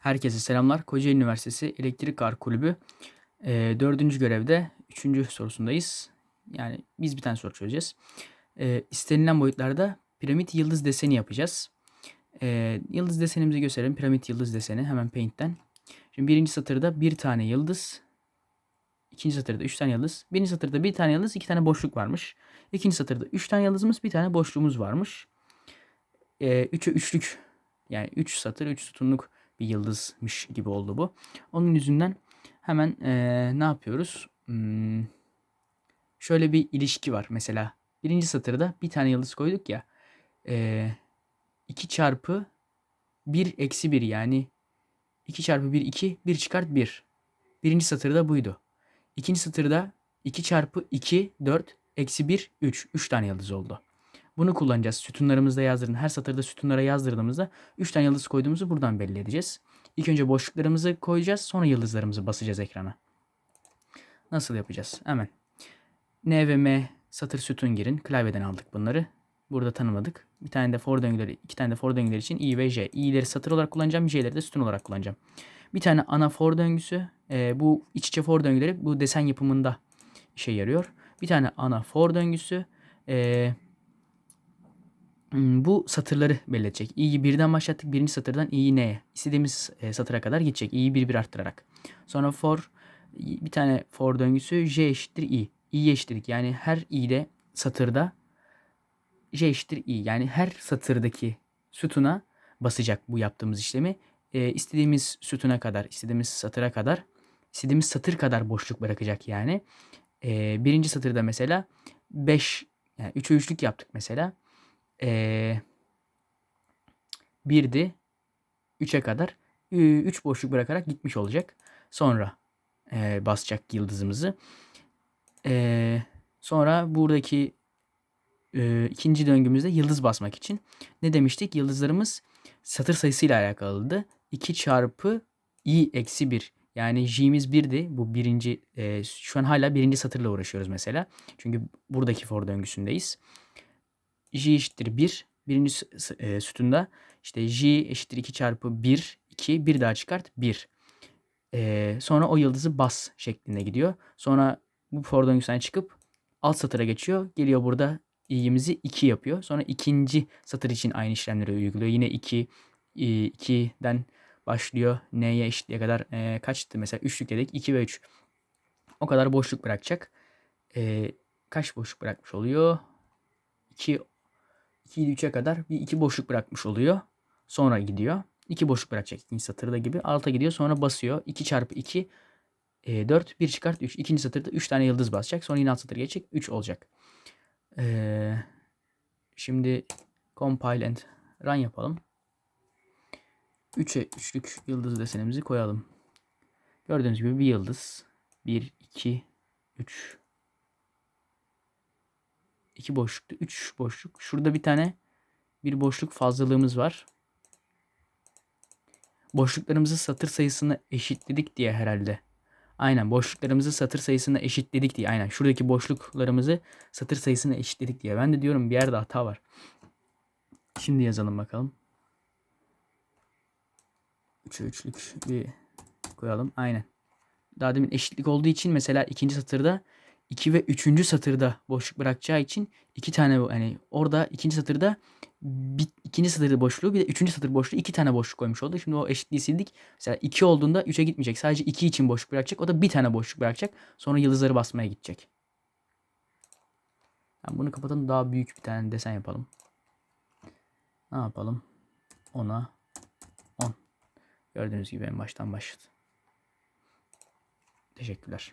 Herkese selamlar. Kocaeli Üniversitesi Elektrik Kar Kulübü e, dördüncü görevde üçüncü sorusundayız. Yani biz bir tane soru çözeceğiz. E, istenilen boyutlarda piramit yıldız deseni yapacağız. E, yıldız desenimizi gösterelim. Piramit yıldız deseni hemen Paint'ten. Şimdi birinci satırda bir tane yıldız. ikinci satırda üç tane yıldız. Birinci satırda bir tane yıldız, iki tane boşluk varmış. İkinci satırda üç tane yıldızımız, bir tane boşluğumuz varmış. E, üçe üçlük yani üç satır, üç sütunluk bir yıldızmış gibi oldu bu. Onun yüzünden hemen eee, ne yapıyoruz? Hmm, şöyle bir ilişki var mesela. Birinci satırda bir tane yıldız koyduk ya. Eee 2 çarpı 1 eksi 1 yani 2 çarpı 1 2 1 çıkart 1. Birinci satırda buydu. İkinci satırda 2 çarpı 2 4 eksi 1 3. 3 tane yıldız oldu. Bunu kullanacağız. Sütunlarımızda yazdırın. Her satırda sütunlara yazdırdığımızda 3 tane yıldız koyduğumuzu buradan belli edeceğiz. İlk önce boşluklarımızı koyacağız. Sonra yıldızlarımızı basacağız ekrana. Nasıl yapacağız? Hemen. N ve M satır sütun girin. Klavyeden aldık bunları. Burada tanımladık. Bir tane de for döngüleri, iki tane de for döngüleri için I ve J. i'leri satır olarak kullanacağım. J'leri de sütun olarak kullanacağım. Bir tane ana for döngüsü. Ee, bu iç içe for döngüleri bu desen yapımında işe yarıyor. Bir tane ana for döngüsü. Hmm, bu satırları belirtecek. i'yi birden başlattık. Birinci satırdan i'yi n'ye. İstediğimiz e, satıra kadar gidecek. i'yi bir bir arttırarak. Sonra for bir tane for döngüsü j eşittir i. i'ye eşittirdik. Yani her i'de satırda j eşittir i. Yani her satırdaki sütuna basacak bu yaptığımız işlemi. E, istediğimiz sütuna kadar, istediğimiz satıra kadar, istediğimiz satır kadar boşluk bırakacak yani. E, birinci satırda mesela 5 yani 3'e 3'lük yaptık mesela ee, birdi 3'e kadar 3 boşluk bırakarak gitmiş olacak. Sonra e, basacak yıldızımızı. E, sonra buradaki e, ikinci döngümüzde yıldız basmak için ne demiştik? Yıldızlarımız satır sayısıyla alakalıydı. 2 çarpı i eksi 1. Yani j'miz 1'di. Bu birinci e, şu an hala birinci satırla uğraşıyoruz mesela. Çünkü buradaki for döngüsündeyiz j eşittir 1. Birinci e, sütunda işte j eşittir 2 çarpı 1, 2, 1 daha çıkart 1. E, sonra o yıldızı bas şeklinde gidiyor. Sonra bu for döngüsünden çıkıp alt satıra geçiyor. Geliyor burada i'imizi 2 yapıyor. Sonra ikinci satır için aynı işlemleri uyguluyor. Yine 2, 2'den başlıyor. N'ye eşitliğe kadar e, kaçtı? Mesela 3'lük dedik. 2 ve 3. O kadar boşluk bırakacak. E, kaç boşluk bırakmış oluyor? 2 2 ile 3'e kadar bir iki boşluk bırakmış oluyor. Sonra gidiyor. 2 boşluk bırakacak ikinci satırda gibi. Alta gidiyor sonra basıyor. 2 çarpı 2 e, 4 1 çıkart 3. İkinci satırda 3 tane yıldız basacak. Sonra yine alt satır geçecek. 3 olacak. Ee, şimdi compile and run yapalım. 3'e 3'lük yıldız desenimizi koyalım. Gördüğünüz gibi bir yıldız. 1, 2, 3, 2 boşluktu. 3 boşluk. Şurada bir tane bir boşluk fazlalığımız var. Boşluklarımızı satır sayısını eşitledik diye herhalde. Aynen boşluklarımızı satır sayısını eşitledik diye. Aynen şuradaki boşluklarımızı satır sayısını eşitledik diye. Ben de diyorum bir yerde hata var. Şimdi yazalım bakalım. 3'e 3'lük bir koyalım. Aynen. Daha demin eşitlik olduğu için mesela ikinci satırda 2 ve 3. satırda boşluk bırakacağı için iki tane hani orada ikinci satırda bir, ikinci satırda boşluğu bir de üçüncü satır boşluğu iki tane boşluk koymuş oldu. Şimdi o eşitliği sildik. Mesela 2 olduğunda 3'e gitmeyecek. Sadece 2 için boşluk bırakacak. O da bir tane boşluk bırakacak. Sonra yıldızları basmaya gidecek. Yani bunu kapatalım. Daha büyük bir tane desen yapalım. Ne yapalım? 10'a 10. Gördüğünüz gibi en baştan başladı. Teşekkürler.